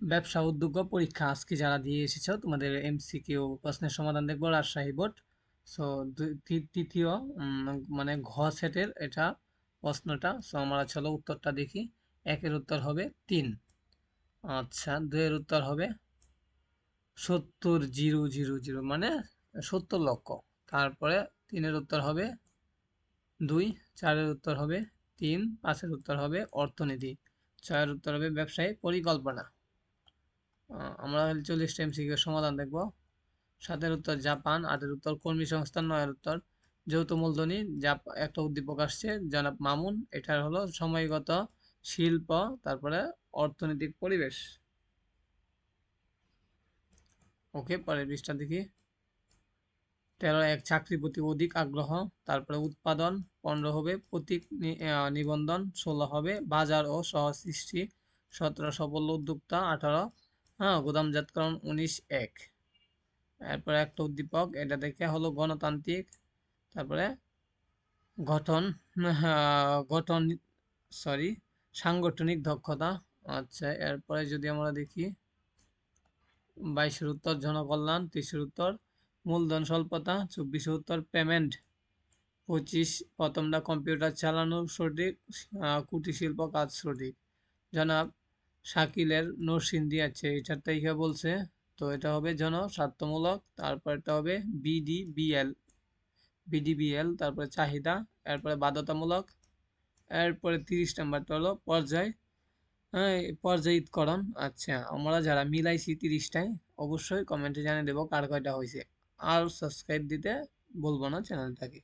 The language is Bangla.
ব্যবসা, উদ্যোগ পরীক্ষা আজকে যারা দিয়ে এসেছ, তোমাদের এমসিকিউ প্রশ্নের সমাধান দেখব, রাজশাহী বোর্ড। সো তৃতীয় মানে ঘ সেটের এটা প্রশ্নটা। সো আমরা চলো উত্তরটা দেখি। একের উত্তর হবে তিন। আচ্ছা দুইয়ের উত্তর হবে সত্তর জিরো জিরো জিরো মানে সত্তর লক্ষ। তারপরে তিনের উত্তর হবে দুই, চারের উত্তর হবে তিন, পাঁচের উত্তর হবে অর্থনীতি। ছয়ের উত্তর হবে ব্যবসায়ী পরিকল্পনা। আমরা চল্লিশটা এমসিকিউ সমাধান দেখব। সাতের উত্তর জাপান, আটের উত্তর কর্মী সংস্থান নয়ের উত্তর যৌথ মূলধনী। জাপ, একটা উদ্দীপক আসছে, জনাব মামুন। এটার হলো সময়গত শিল্প, তারপরে অর্থনৈতিক পরিবেশ। ওকে, পরের পৃষ্ঠা দেখি। তেরো এক, চাকরি প্রতি অধিক আগ্রহ, তারপরে উৎপাদন, পনেরো হবে প্রতীক নিবন্ধন, ষোলো হবে বাজার ও সহ সৃষ্টি সতেরো সফল উদ্যোক্তা, আঠারো হ্যাঁ গুদামজাতকরণ উনিশ এক। এরপরে একটা উদ্দীপক এটা দেখে হলো গণতান্ত্রিক। তারপরে গঠন আহ, গঠন সরি সাংগঠনিক দক্ষতা। আচ্ছা এরপরে যদি আমরা দেখি বাইশের উত্তর জনকল্যাণ তিরিশের উত্তর মূলধন স্বল্পতা চব্বিশের উত্তর পেমেন্ট পঁচিশ প্রথমটা কম্পিউটার চালানো সঠিক কুটির শিল্প কাজ সঠিক। জনাব শাকিলের নরসিংদী আছে এটার তাইকা বলছে। তো এটা হবে জন, স্বার্থমূলক, তারপর এটা হবে বিডিবিএল। বিডিবিএল, তারপরে চাহিদা, এরপরে বাধ্যতামূলক, এরপরে তিরিশ নাম্বারটা হলো পর্যায়। হ্যাঁ এই পর্যায়িতকরণ আচ্ছা আমরা যারা মিলাইছি তিরিশটায় অবশ্যই কমেন্টে জানিয়ে দেবো কার কয়টা হয়েছে আর সাবস্ক্রাইব দিতে বলব না চ্যানেলটাকে।